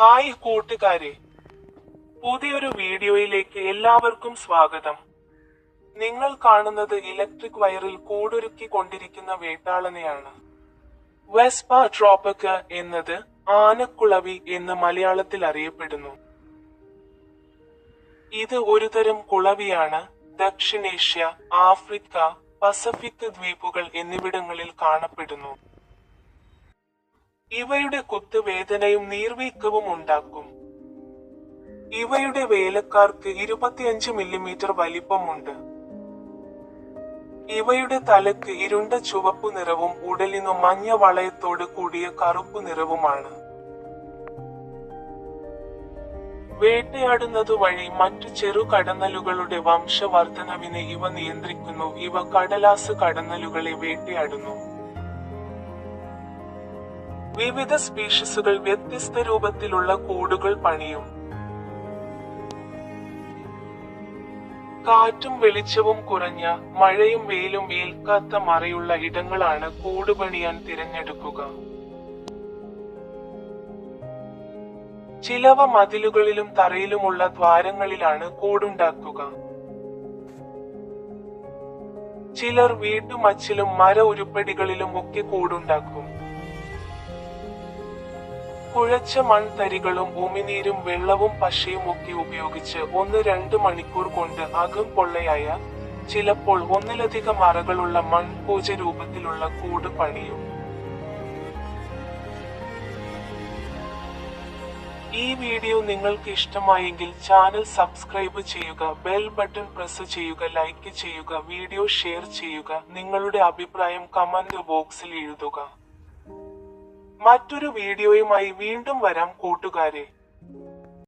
Hi കൂട്ടുകാരെ. പുതിയൊരു വീഡിയോയിലേക്ക് എല്ലാവർക്കും സ്വാഗതം. നിങ്ങൾ കാണുന്നത് ഇലക്ട്രിക് വയറിൽ കൂടൊരുക്കി കൊണ്ടിരിക്കുന്ന വേട്ടാളനെയാണ്. വെസ്പ ട്രോപ്പക്ക എന്നത് ആനക്കുളവി എന്ന് മലയാളത്തിൽ അറിയപ്പെടുന്നു. ഇത് ഒരുതരം കുളവിയാണ് ദക്ഷിണേഷ്യ ആഫ്രിക്ക പസഫിക് ദ്വീപുകൾ എന്നിവിടങ്ങളിൽ കാണപ്പെടുന്നു. ഇവയുടെ കുത്തുവേദനയും നീർവീക്കവും ഉണ്ടാക്കും. ഇവയുടെ വേലക്കാർക്ക് ഇരുപത്തിയഞ്ച് മില്ലിമീറ്റർ വലിപ്പമുണ്ട്. ഇവയുടെ തലക്ക് ഇരുണ്ട ചുവപ്പു നിറവും ഉടലിനു മഞ്ഞ വളയത്തോട് കൂടിയ കറുപ്പു നിറവുമാണ്. വേട്ടയാടുന്നത് വഴി മറ്റു ചെറു കടന്നലുകളുടെ വംശവർദ്ധനവിനെ ഇവ നിയന്ത്രിക്കുന്നു. ഇവ കടലാസ് കടന്നലുകളെ വേട്ടയാടുന്നു. വിവിധ സ്പീഷീസുകൾ വ്യത്യസ്ത രൂപത്തിലുള്ള കൂടുകൾ പണിയും. കാറ്റും വെളിച്ചവും കുറഞ്ഞ മഴയും വെയിലും ഏൽക്കാത്ത മറയുള്ള ഇടങ്ങളാണ് കൂട് പണിയാൻ തിരഞ്ഞെടുക്കുക. ചിലവ മതിലുകളിലും തറയിലുമുള്ള ദ്വാരങ്ങളിലാണ് കൂടുണ്ടാക്കുക. ചിലർ വീട്ടുമച്ചിലും മര ഉരുപ്പടികളിലും ഒക്കെ കൂടുണ്ടാക്കും. കുഴച്ച മൺതരികളും ഉമിനീരും വെള്ളവും പശയും ഒക്കെ ഉപയോഗിച്ച് ഒന്ന് രണ്ട് മണിക്കൂർ കൊണ്ട് അകം പൊള്ളയായ ചിലപ്പോൾ ഒന്നിലധികം അറകളുള്ള മൺപൂജ രൂപത്തിലുള്ള കൂട് പണിയും. ഈ വീഡിയോ നിങ്ങൾക്ക് ഇഷ്ടമായെങ്കിൽ ചാനൽ സബ്സ്ക്രൈബ് ചെയ്യുക ബെൽ ബട്ടൺ പ്രസ് ചെയ്യുക ലൈക്ക് ചെയ്യുക വീഡിയോ ഷെയർ ചെയ്യുക നിങ്ങളുടെ അഭിപ്രായം കമന്റ് ബോക്സിൽ എഴുതുക. മറ്റൊരു വീഡിയോയുമായി വീണ്ടും വരാം കൂട്ടുകാരെ.